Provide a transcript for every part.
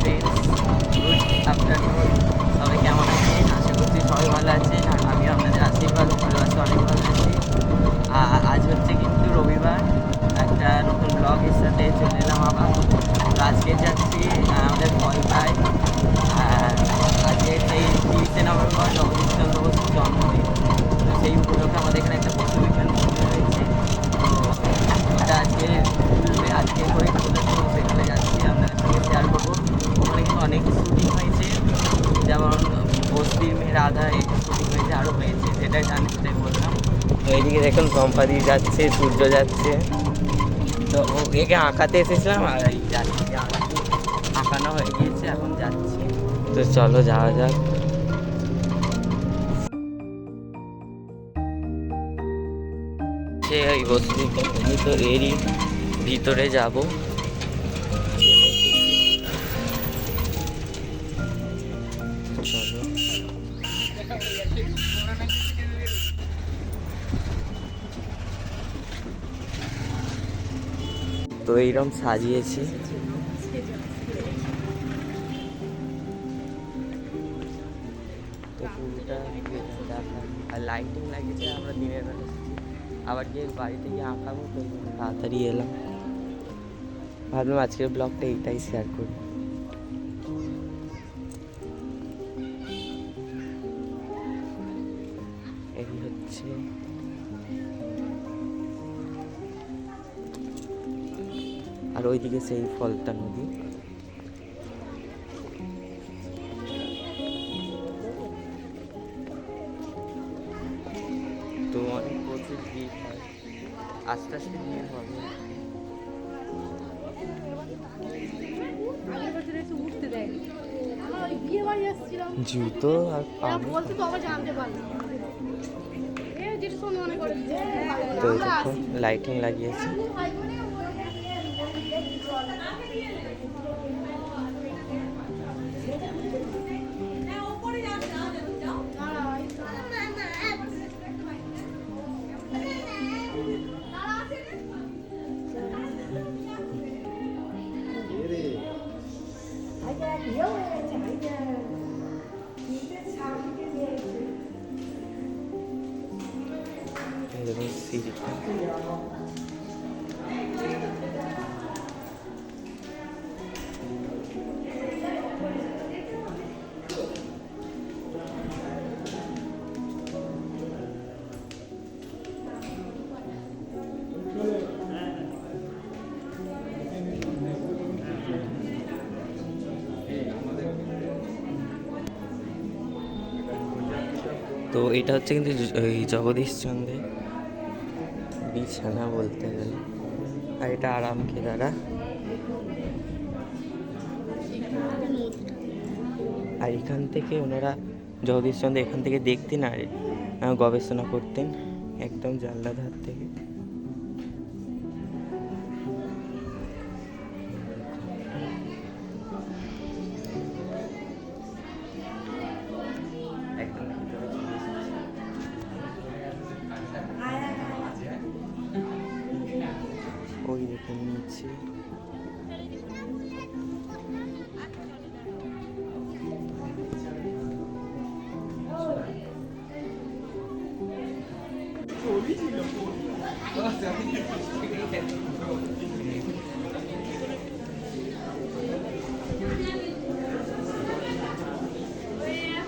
Friends good কেমন আছেন? আশা সবাই ভালো আছেন আর আমিও আপনাদের আশীর্বাদ ও অনেক ভালো আছি। আজ হচ্ছে কিন্তু রবিবার, একটা নতুন ব্লগের সাথে চলে এলাম আজকে যাচ্ছি আমাদের কলকাতায় আর আজকে সেই তিরিশে নভেম্বর জগদীশ চন্দ্র বসুর জন্মদিন তো সেই উপলক্ষে আমাদের এখানে একটা পশু বিজ্ঞান মন্দির রয়েছে তো ওটা আজকে খুলবে আজকে করে খুলে তো সেখানে যাচ্ছি আপনাদের সঙ্গে শেয়ার করব ওখানে কিন্তু অনেক শুটিং হয়েছে যেমন বস্তির মেয়ে রাধা এই এইদিকে দেখুন কম্পাদি যাচ্ছে, সূর্য যাচ্ছে। তো ও একে আঁকাতে এসেছিলাম, আর এই যাচ্ছি আঁকা- আঁকানো হয়ে গিয়েছে, এখন যাচ্ছি। তো চলো যাওয়া যাক। সে ওই বস্তি তো এরই ভিতরে যাব। তো এইরকম সাজিয়েছি। তো আর লাইটিং লাগিয়েছে আমরা দিনের বেলা। আবার গিয়ে বাড়িতে গিয়ে আঁকাবো, তো তাড়াতাড়ি এলাম। ভাবলাম আজকের ব্লগটা এইটাই শেয়ার করি। ওইদিকে সেই ফলতা নদী তো অনেক প্রচুর ভিড় হয়। আস্তে আস্তে ভিড় হবে। বছর এসে উঠতে দেয়নি এই দেখুন তো এটা হচ্ছে কিন্তু জ- ওই জগদীশ চন্দ্রের বিছানা বলতে গেলে। আর এটা আরাম কেদারা আর এখান থেকে ওনারা জগদীশচন্দ্র এখান থেকে দেখতেন আর গবেষণা করতেন একদম জানলা ধার থেকে।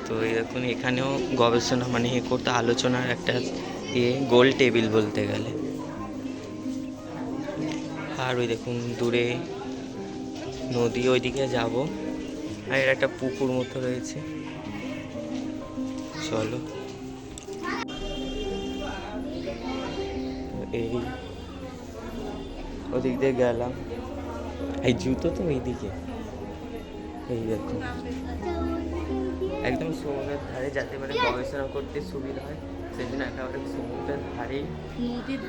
তো দেখুন এখানেও গবেষণা মানে এ করতে আলোচনার একটা ইয়ে গোল টেবিল বলতে গেলে। আর ওই দেখুন, দূরে নদী, ওইদিকে যাব। আর এর একটা পুকুর মতো রয়েছে। চলো। এই ওদিক দিয়ে গেলাম। এই জুতো তো এইদিকে। এই দেখুন একদম সমুদ্রের ধারে যাতে মানে গবেষণা করতে সুবিধা হয় সেই জন্য একেবারে সমুদ্রের ধারেই। নদীর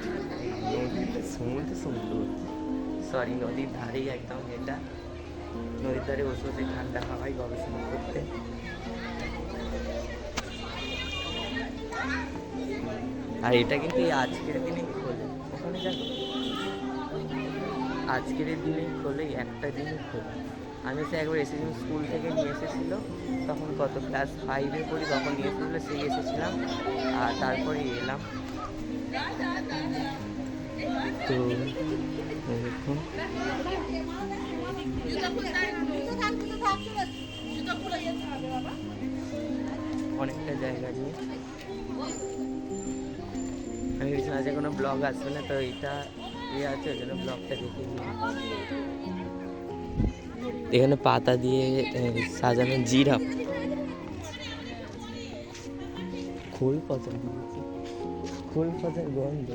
সমুদ্র সমুদ্র। সরি নদীর ধারেই একদম এটা। নদীর ধারে বসে বসে ঠান্ডা হাওয়ায় গবেষণা করতে। আর এটা কিন্তু এই আজকের দিনেই আজকের দিনেই খোলে একটা দিনই খোলে আমি সে একবার এসেছিলাম, স্কুল থেকে নিয়ে এসেছিল। তখন কত ক্লাস ফাইভে পড়ি, তখন নিয়ে এসেছিল, সেই এসেছিলাম। আর তারপরে এলাম। তো দেখুন অনেকটা জায়গা নিয়ে। আমি ভেবেছিলাম আজকে কোনো ব্লগ আসবে না, তো এটা ইয়ে আছে, ওই জন্য ব্লগটা দেখে এখানে পাতা দিয়ে সাজানো জিরাফ। খোল দিয়েছে খোল পচার গন্ধ।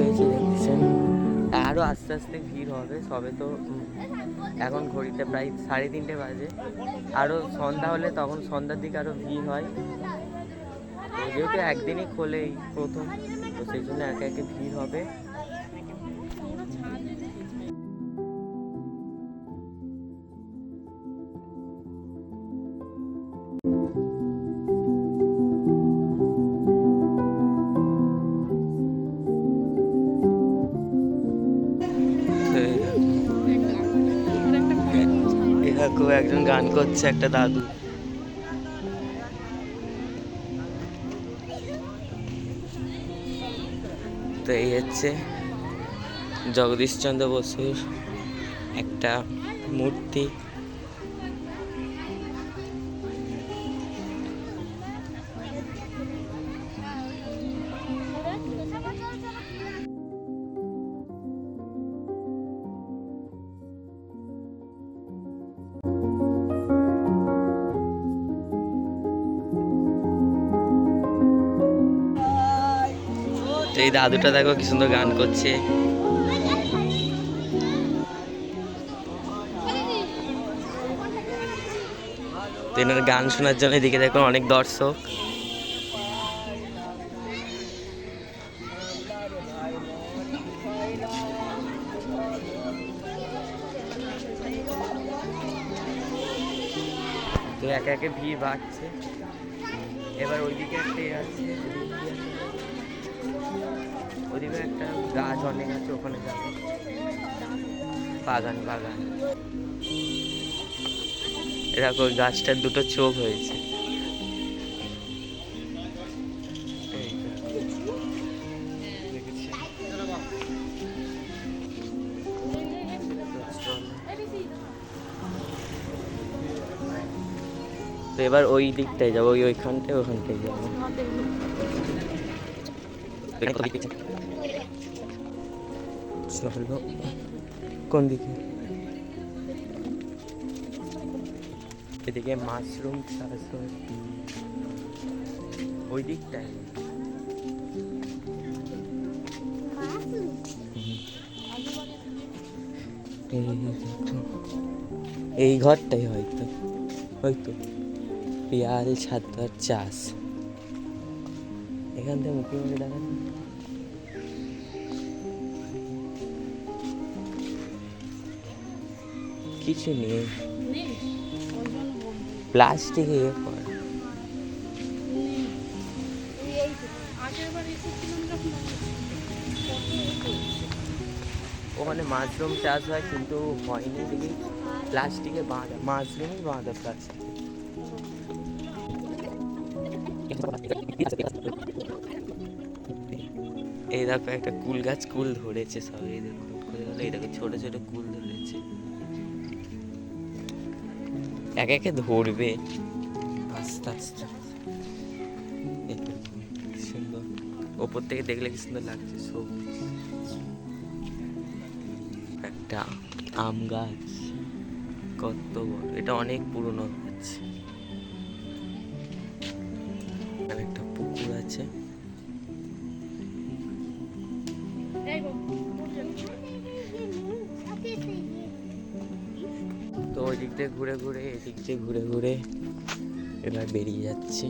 হয়েছে দেখছেন। আরও আস্তে আস্তে ভিড় হবে, সবে তো এখন ঘড়িতে প্রায় সাড়ে তিনটে বাজে। আরও সন্ধ্যা হলে তখন সন্ধ্যার দিকে আরও ভিড় হয়। যেহেতু একদিনই খোলেই প্রথম, তো সেই জন্য একে একে ভিড় হবে। একজন গান করছে একটা দাদু। তো এই হচ্ছে জগদীশচন্দ্র বসুর একটা মূর্তি। তো এই দাদুটা দেখো কি সুন্দর গান করছে। এনার গান শোনার জন্য এদিকে দেখো অনেক দর্শক। একে একে ভিড় বাড়ছে। এবার ওইদিকে একটা আছে। ওদিকে একটা গাছ অনেক আছে ওখানে যাব। বাগান বাগান। এরকম গাছটার দুটো চোখ হয়েছে। তো এবার ওই দিকটায় যাব ওই ওইখানটায় ওখানটায় যাব। দিক চলো কোন দিকে এদিকে মাশরুম হয় ওই দিকটায়। এই ঘরটাই হয়তো হয়তো পিয়াল ছাতার চাষ এখান থেকে মুখে মুখে দেখান কিছু নেই। প্লাস্টিকে ইয়ে ওখানে মাশরুম চাষ হয় কিন্তু হয়নি দেখি। প্লাস্টিকে বাঁধা মাশরুমই বাঁধা প্লাস্টিক। এই দেখো একটা কুল গাছ কুল ধরেছে সব এই দেখো এই দেখো ছোটো ছোটো কুল। এক একে ধরবে। আস্তে আস্তে সুন্দর। ওপর থেকে দেখলে কি সুন্দর লাগছে, সবুজ। একটা আম গাছ। কত বড়। এটা অনেক পুরনো গাছ। একটা পুকুর আছে। তো ওই দিক দিয়ে ঘুরে ঘুরে, এদিক দিয়ে ঘুরে ঘুরে এবার বেরিয়ে যাচ্ছি।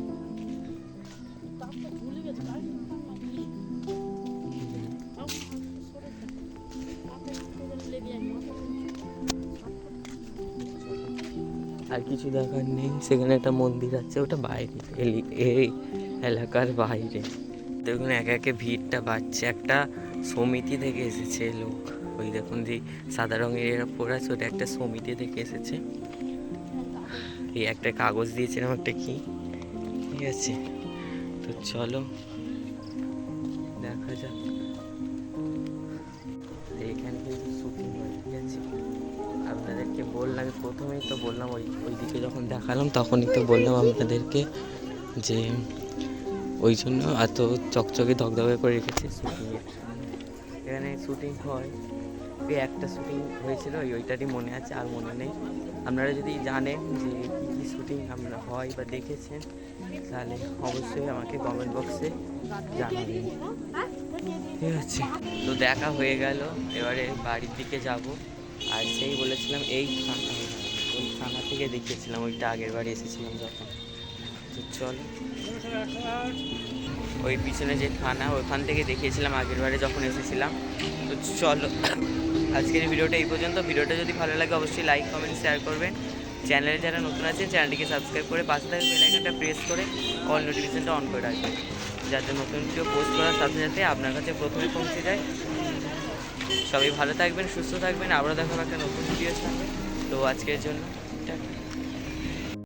আর কিছু দেখার নেই, সেখানে একটা মন্দির আছে, ওটা বাইরে এই এলাকার বাইরে। দেখুন, একে একে ভিড়টা বাড়ছে। একটা সমিতি থেকে এসেছে লোক। ওই দেখুন যে সাদা রঙের এরা পরে আছে, ওটা একটা সমিতি থেকে এসেছে। এই একটা কাগজ দিয়েছিলাম, একটা কি? ঠিক আছে। তো চলো, দেখা যাক। এখানে কিন্তু শুটিং হয়, ঠিক আছে? আপনাদেরকে বললাম, প্রথমেই তো বললাম, ওই, ওইদিকে যখন দেখালাম, তখনই তো বললাম আপনাদেরকে যে ওই জন্য এত চকচকে ধকধকে করে রেখেছে শুটিংয়ের এখানে শুটিং হয়। ওই একটা শুটিং হয়েছিল, ওই ওইটারই মনে আছে, আর মনে নেই। আপনারা যদি জানেন যে কী কী শুটিং আমরা হয় বা দেখেছেন, তাহলে অবশ্যই আমাকে কমেন্ট বক্সে জানাবেন। ঠিক আছে। তো দেখা হয়ে গেল, এবারে বাড়ির দিকে যাব। আর সেই বলেছিলাম, এই থানা, ওই থানা থেকে দেখিয়েছিলাম, ওইটা আগের বারে এসেছিলাম যখন। তো চলো। ওই পিছনে যে থানা, ওখান থেকে দেখিয়েছিলাম, আগের বারে যখন এসেছিলাম। তো চলো। আজকের ভিডিওটা এই পর্যন্ত। ভিডিওটা যদি ভালো লাগে, অবশ্যই লাইক কমেন্ট শেয়ার করবেন। চ্যানেলে যারা নতুন আছেন চ্যানেলটিকে সাবস্ক্রাইব করে পাশে থাকা বেলাইকনটা প্রেস করে অল নোটিফিকেশানটা অন করে রাখবেন। যাতে নতুন ভিডিও পোস্ট করার সাথে সাথে আপনার কাছে প্রথমে পৌঁছে যায়। সবাই ভালো থাকবেন, সুস্থ থাকবেন। আবারও দেখাবো একটা নতুন ভিডিওর সঙ্গে। তো আজকের জন্য